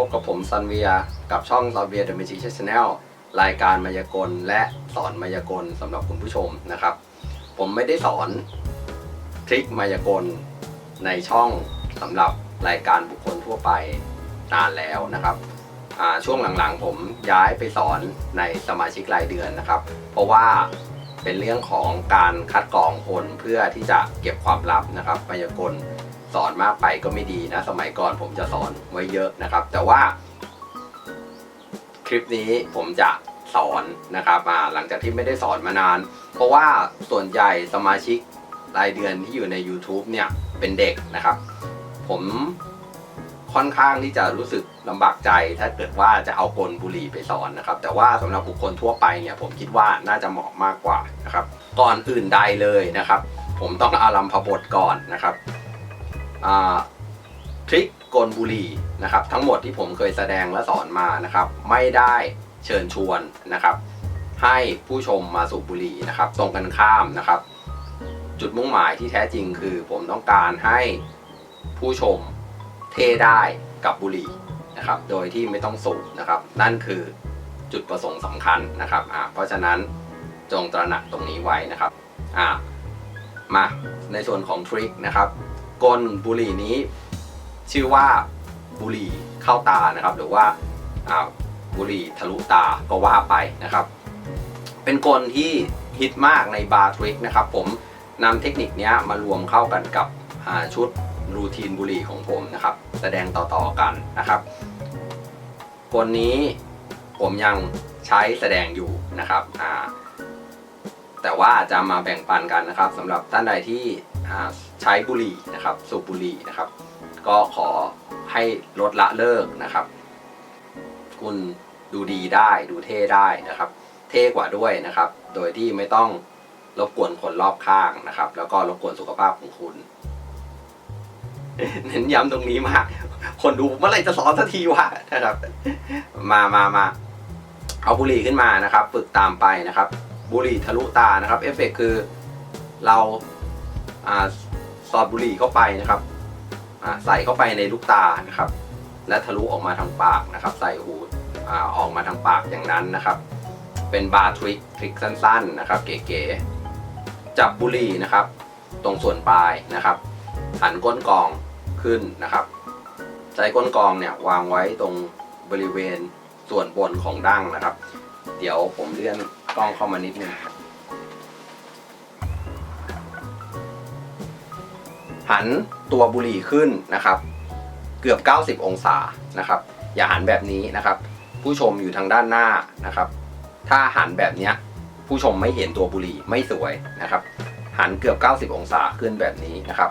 พบกับผมซันเวียกับช่องซันเวียเดอะมิจิชชแนลรายการมายากลและสอนมายากลสำหรับคุณผู้ชมนะครับ ผมไม่ได้สอนทริคมายากลในช่องสำหรับรายการบุคคลทั่วไปนานแล้วนะครับช่วงหลังๆ ผมย้ายไปสอนในสมาชิกรายเดือนนะครับ เพราะว่าเป็นเรื่องของการคัดกรองคนเพื่อที่จะเก็บความลับนะครับมายากล สอนมากไปก็ไม่ดีนะ สมัยก่อนผมจะสอนไว้เยอะนะครับ แต่ว่า คลิปนี้ผมจะสอนนะครับมาหลังจากที่ไม่ได้สอนมานาน เพราะว่าส่วนใหญ่สมาชิกรายเดือนที่อยู่ใน YouTube เนี่ยเป็นเด็กนะครับ ผมค่อนข้างที่จะรู้สึกลำบากใจถ้าเกิดว่าจะเอากลบุหรี่ไปสอนนะครับ แต่ว่าสำหรับบุคคลทั่วไปเนี่ยผมคิดว่าน่าจะเหมาะมากกว่านะครับ ก่อนอื่นใดเลยนะครับ ผมต้องอารัมพบทก่อนนะครับ ทริคกลบุหรี่นะครับ ทั้งหมดที่ผมเคยแสดงและสอนมานะครับ ไม่ได้เชิญชวนนะครับ ให้ผู้ชมมาสูบบุหรี่นะครับ ตรงกันข้ามนะครับ จุดมุ่งหมายที่แท้จริงคือ ผมต้องการให้ผู้ชมเทได้กับบุหรี่นะครับ โดยที่ไม่ต้องสูบนะครับ นั่นคือจุดประสงค์สำคัญนะครับอ่าเพราะฉะนั้นจงตระหนักตรงนี้ไว้นะครับอ่ามาในส่วนของทริคนะครับ กลบุหรี่นี้ ชื่อว่าบุหรี่เข้าตานะครับ หรือว่าบุหรี่ทะลุตาก็ว่าไปนะครับ เป็นกลที่ฮิตมากในบาร์ทริกนะครับ ผมนำเทคนิคนี้มารวมเข้ากันกับชุดรูทีนบุหรี่ของผมนะครับ แสดงต่อๆกันนะครับกลนี้ผมยังใช้แสดงอยู่นะครับแต่ว่าจะมาแบ่งปันกันนะครับสำหรับท่านใดที่ ใช้บุหรี่นะครับสูบบุหรี่นะครับ ก็ขอให้ลดละเลิกนะครับ คุณดูดีได้ดูเท่ได้นะครับ เท่กว่าด้วยนะครับ โดยที่ไม่ต้องรบกวนคนรอบข้างนะครับ แล้วก็รบกวนสุขภาพของคุณเน้นย้ำตรงนี้มาก คนดูเมื่อไหร่จะสอนสักทีวะนะครับ มามามาเอาบุหรี่ขึ้นมานะครับ ฝึกตามไปนะครับ บุหรี่ทะลุตานะครับ เอฟเฟกคือเราอ่า สอดบุหรี่เข้าไปนะครับใส่เข้าไปในลูกตานะครับ และทะลุออกมาทางปากนะครับ ใส่หูอออกมาทางปากอย่างนั้นนะครับ เป็นบาร์ทริคทริคสั้น ๆ นะครับ เก๋ๆจับบุหรี่นะครับ ตรงส่วนปลายนะครับ หันก้นกองขึ้นนะครับใช้ก้นกองเนี่ยวางไว้ตรงบริเวณส่วนบนของดั้งนะครับ เดี๋ยวผมเลื่อนกล้องเข้ามานิดนึง หันตัวบุหรี่ขึ้นนะครับ เกือบ 90 องศานะครับ อย่าหันแบบนี้นะครับ ผู้ชมอยู่ทางด้านหน้านะครับ ถ้าหันแบบนี้ผู้ชมไม่เห็นตัวบุหรี่ไม่สวยนะครับ หันเกือบ 90 องศาขึ้นแบบนี้นะครับ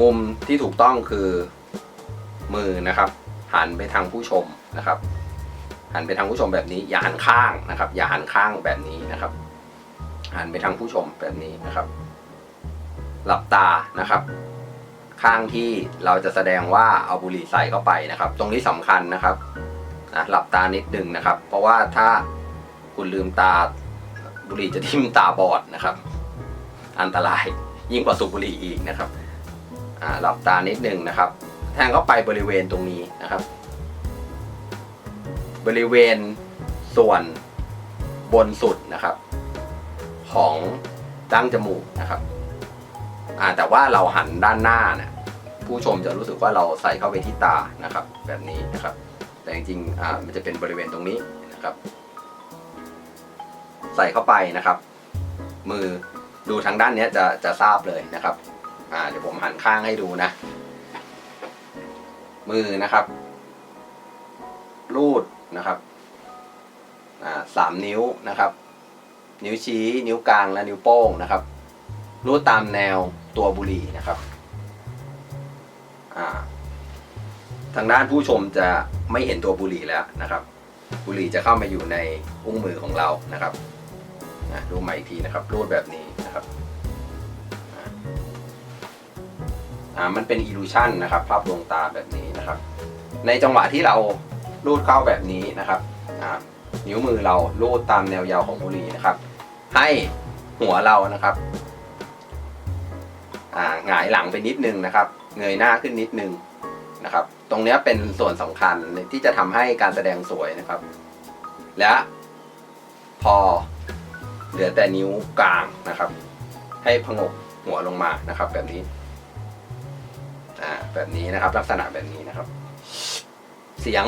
มุมที่ถูกต้องคือมือนะครับ หันไปทางผู้ชมนะครับ หันไปทางผู้ชมแบบนี้ อย่าหันข้างนะครับ อย่าหันข้างแบบนี้นะครับ หันไปทางผู้ชมแบบนี้นะครับ หลับตานะครับ ข้างที่เราจะแสดงว่าเอาบุหรี่ใส่เข้าไปนะครับ ตรงนี้สำคัญนะครับนะหลับตานิดนึงนะครับ เพราะว่าถ้าคุณลืมตาบุหรี่จะทิ่มตาบอดนะครับ อันตรายยิ่งกว่าสูบบุหรี่อีกนะครับหลับตานิดนึงนะครับ แทงเข้าไปบริเวณตรงนี้นะครับ บริเวณส่วนบนสุดนะครับ ของดั้งจมูกนะครับ อ่าแต่ว่าเราหันด้านหน้าเนี่ยผู้ชมจะรู้สึกว่าเราใส่เข้าไปที่ตานะครับ แบบนี้นะครับ แต่จริงๆอ่ามันจะเป็นบริเวณตรงนี้นะครับ ใส่เข้าไปนะครับ มือดูทางด้านเนี้ยจะจะทราบเลยนะครับอ่าเดี๋ยวผมหันข้างให้ดูนะ มือนะครับ รูดนะครับอ่าสามนิ้วนะครับ นิ้วชี้ นิ้วกลางและนิ้วโป้งนะครับ รูดตามแนว ตัวบุหรี่นะครับทางด้านผู้ชมจะไม่เห็นตัวบุหรี่แล้วนะครับ บุหรี่จะเข้ามาอยู่ในอุ้งมือของเรานะครับนะดูใหม่อีกทีนะครับรูดแบบนี้นะครับอ่ามันเป็นอิลูชันนะครับ ภาพดวงตาแบบนี้นะครับ ในจังหวะที่เรารูดเข้าแบบนี้นะครับอ่านิ้วมือเรารูดตามแนวยาวของบุหรี่นะครับ ให้หัวเรานะครับ หงายหลังไปนิดนึงนะครับ เงยหน้าขึ้นนิดนึงนะครับ ตรงนี้เป็นส่วนสำคัญที่จะทำให้การแสดงสวยนะครับ และพอเหลือแต่นิ้วกลางนะครับ ให้พงกหัวลงมานะครับ แบบนี้อ่าแบบนี้นะครับ ลักษณะแบบนี้นะครับ เสียง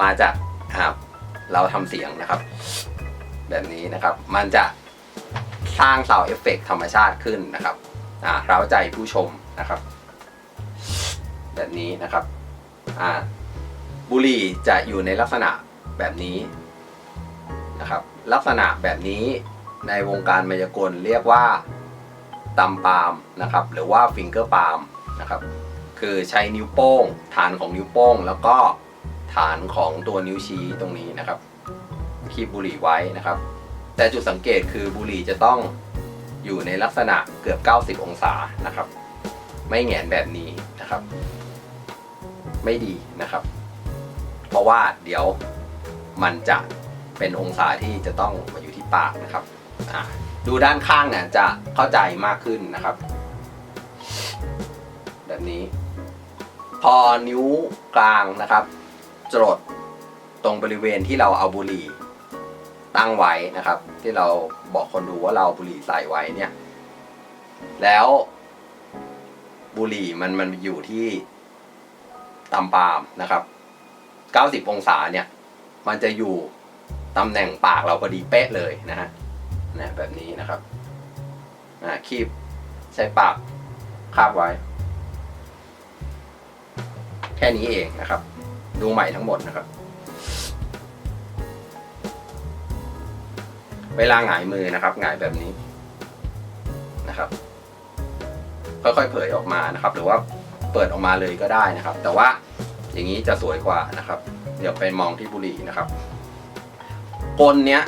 มาจากครับเราทำเสียงนะครับ แบบนี้นะครับ มันจะ สร้างเสาเอฟเฟกต์ธรรมชาติขึ้นนะครับอ่าเร้าใจผู้ชมนะครับ แบบนี้นะครับอ่าบุหรี่จะอยู่ในลักษณะแบบนี้นะครับ ลักษณะแบบนี้ในวงการมายากลเรียกว่าตำปามนะครับหรือว่าฟิงเกอร์ปามนะครับคือใช้นิ้วโป้ง ฐานของนิ้วโป้ง แล้วก็ฐานของตัวนิ้วชี้ตรงนี้นะครับคีบบุหรี่ไว้นะครับ แต่จุดสังเกตคือบุหรี่จะต้องอยู่ในลักษณะเกือบ 90 องศานะครับ ไม่แงนแบบนี้นะครับ ไม่ดีนะครับ เพราะว่าเดี๋ยวมันจะเป็นองศาที่จะต้องมาอยู่ที่ปากนะครับดูด้านข้างเนี่ยจะเข้าใจมากขึ้นนะครับ แบบนี้ พอนิ้วกลางนะครับจดตรงบริเวณที่เราเอาบุหรี่ ตั้งไว้นะครับ ที่เราบอกคนดูว่าเราบุหรี่ใส่ไว้เนี่ย แล้วบุหรี่มันมันอยู่ที่ตำปาล์มนะครับ 90 องศาเนี่ย มันจะอยู่ตำแหน่งปากเราพอดีเป๊ะเลยนะฮะนะแบบนี้นะครับอ่าคีบใช้ปากคาบไว้ แค่นี้เองนะครับ ดูใหม่ทั้งหมดนะครับ เวลาหงายมือนะครับหงายแบบนี้นะครับ ค่อยๆเผยออกมานะครับ หรือว่าเปิดออกมาเลยก็ได้นะครับ แต่ว่าอย่างนี้จะสวยกว่านะครับ เดี๋ยวไปมองที่บุหรี่นะครับกลเนี้ย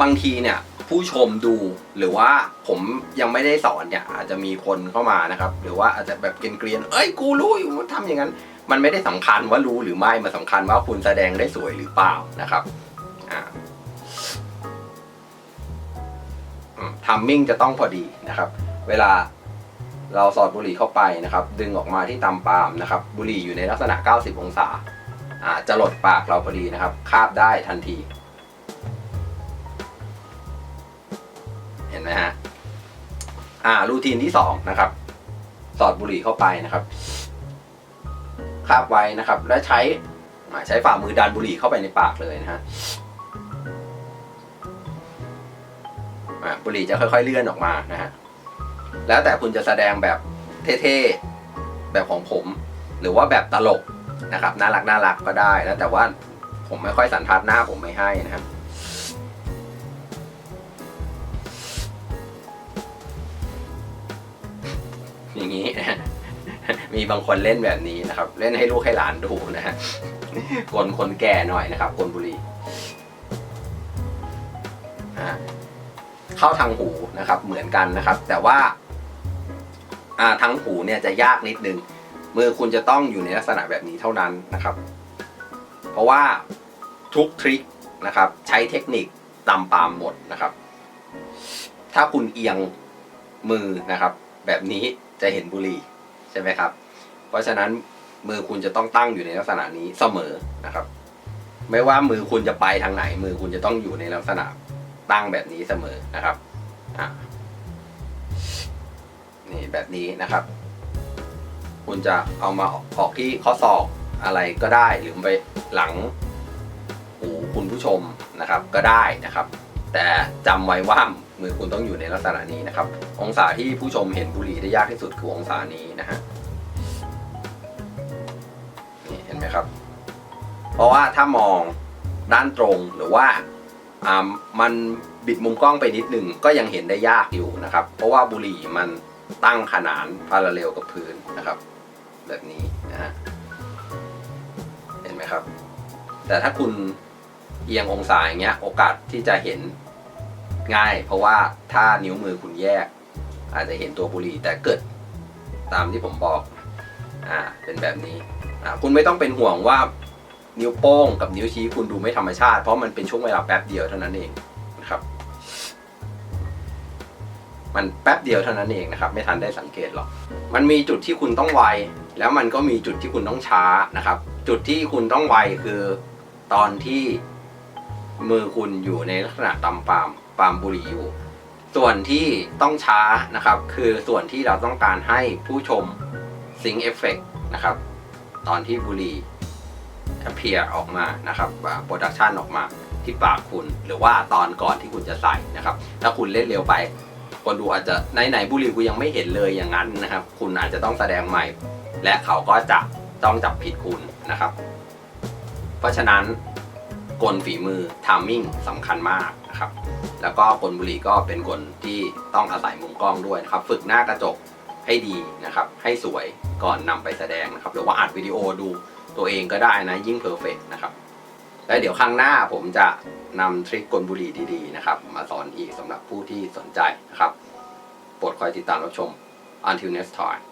บางทีเนี่ยผู้ชมดูหรือว่าผมยังไม่ได้สอนเนี่ย อาจจะมีคนเข้ามานะครับ หรือว่าอาจจะแบบเกรียนๆเอ้ยกูรู้อยู่มันทำอย่างนั้น มันไม่ได้สำคัญว่ารู้หรือไม่มันสำคัญว่าคุณแสดงได้สวยหรือเปล่านะครับอ่า ทัมมิ่งจะต้องพอดีนะครับ เวลาเราสอดบุหรี่เข้าไปนะครับ ดึงออกมาที่ตำปามนะครับ บุหรี่อยู่ในลักษณะ 90 องศาอาจะหลดปากเราพอดีนะครับ คาบได้ทันที เห็นไหมฮะอ่ารูทีนที่สองนะครับ สอดบุหรี่เข้าไปนะครับ คาบไว้นะครับ และใช้ใช้ฝ่ามือดันบุหรี่เข้าไปในปากเลยนะฮะ บุหรี่จะค่อยๆเลื่อนออกมานะฮะแล้วแต่คุณจะแสดงแบบเท่ๆแบบของผม หรือว่าแบบตลกนะครับน่ารักน่ารักก็ได้แล้วแต่ว่าผมไม่ค่อยสันทัดหน้าผมไม่ให้นะครับอย่างนี้มีบางคนเล่นแบบนี้นะครับ เล่นให้ลูกให้หลานดูนะฮะกลคนแก่หน่อยนะครับกลบุรีอ่า เข้าทางหูนะครับ เหมือนกันนะครับ แต่ว่าอ่าทางหูเนี่ยจะยากนิดนึงมือคุณจะต้องอยู่ในลักษณะแบบนี้เท่านั้นนะครับ เพราะว่าทุกทริคนะครับ ใช้เทคนิคตำปามหมดนะครับ ถ้าคุณเอียงมือนะครับ แบบนี้จะเห็นบุหรี่ใช่ไหมครับ เพราะฉะนั้นมือคุณจะต้องตั้งอยู่ในลักษณะนี้เสมอนะครับ ไม่ว่ามือคุณจะไปทางไหน มือคุณจะต้องอยู่ในลักษณะ ตั้งแบบนี้เสมอนะครับนี่แบบนี้นะครับ คุณจะเอามาออกที่ข้อศอกอะไรก็ได้หรือไปหลังหูคุณผู้ชมนะครับก็ได้นะครับ แต่จำไว้ว่ามือคุณต้องอยู่ในลักษณะนี้นะครับ องศาที่ผู้ชมเห็นบุหรี่ได้ยากที่สุดคือองศานี้นะฮะนี่เห็นไหมครับ เพราะว่าถ้ามองด้านตรงหรือว่า มันบิดมุมกล้องไปนิดนึงก็ยังเห็นได้ยากอยู่นะครับ เพราะว่าบุหรี่มันตั้งขนานพาราเรลกับพื้นนะครับ แบบนี้นะฮะเห็นไหมครับ แต่ถ้าคุณเอียงองศาอย่างเงี้ย โอกาสที่จะเห็นง่าย เพราะว่าถ้านิ้วมือคุณแยก อาจจะเห็นตัวบุหรี่แต่เกิดตามที่ผมบอกอ่าเป็นแบบนี้อ่าคุณไม่ต้องเป็นห่วงว่า นิ้วโป้งกับนิ้วชี้คุณดูไม่ธรรมชาติ เพราะมันเป็นช่วงเวลาแป๊บเดียวเท่านั้นเองนะครับ มันแป๊บเดียวเท่านั้นเองนะครับ ไม่ทันได้สังเกตหรอก มันมีจุดที่คุณต้องไว แล้วมันก็มีจุดที่คุณต้องช้านะครับ จุดที่คุณต้องไวคือตอนที่มือคุณอยู่ในลักษณะตำปามปามบุหรี่อยู่ ส่วนที่ต้องช้านะครับ คือส่วนที่เราต้องการให้ผู้ชมซิงเอฟเฟกนะครับ ตอนที่บุหรี่ appear ออกมานะครับโปรดักชันออกมาที่ปากคุณ หรือว่าตอนก่อนที่คุณจะใส่นะครับ ถ้าคุณเล่นเร็วไป คนดูอาจจะไหนไหนบุหรี่กูยังไม่เห็นเลยอย่างนั้นนะครับ คุณอาจจะต้องแสดงใหม่ และเขาก็จะต้องจับผิดคุณนะครับ เพราะฉะนั้นกลฝีมือทามมิ่งสำคัญมากนะครับ แล้วก็กลบุหรี่ก็เป็นกลที่ต้องอาศัยมุมกล้องด้วยนะครับ ฝึกหน้ากระจกให้ดีนะครับ ให้สวยก่อนนำไปแสดงนะครับ หรือว่าอัดวิดีโอดู ตัวเองก็ได้นะยิ่งเพอร์เฟกนะครับแล้วเดี๋ยวครั้งหน้าผมจะนำทริคกลบุหรี่ดีๆนะครับ มาสอนอีกสำหรับผู้ที่สนใจนะครับโปรดคอยติดตามรับชม until next time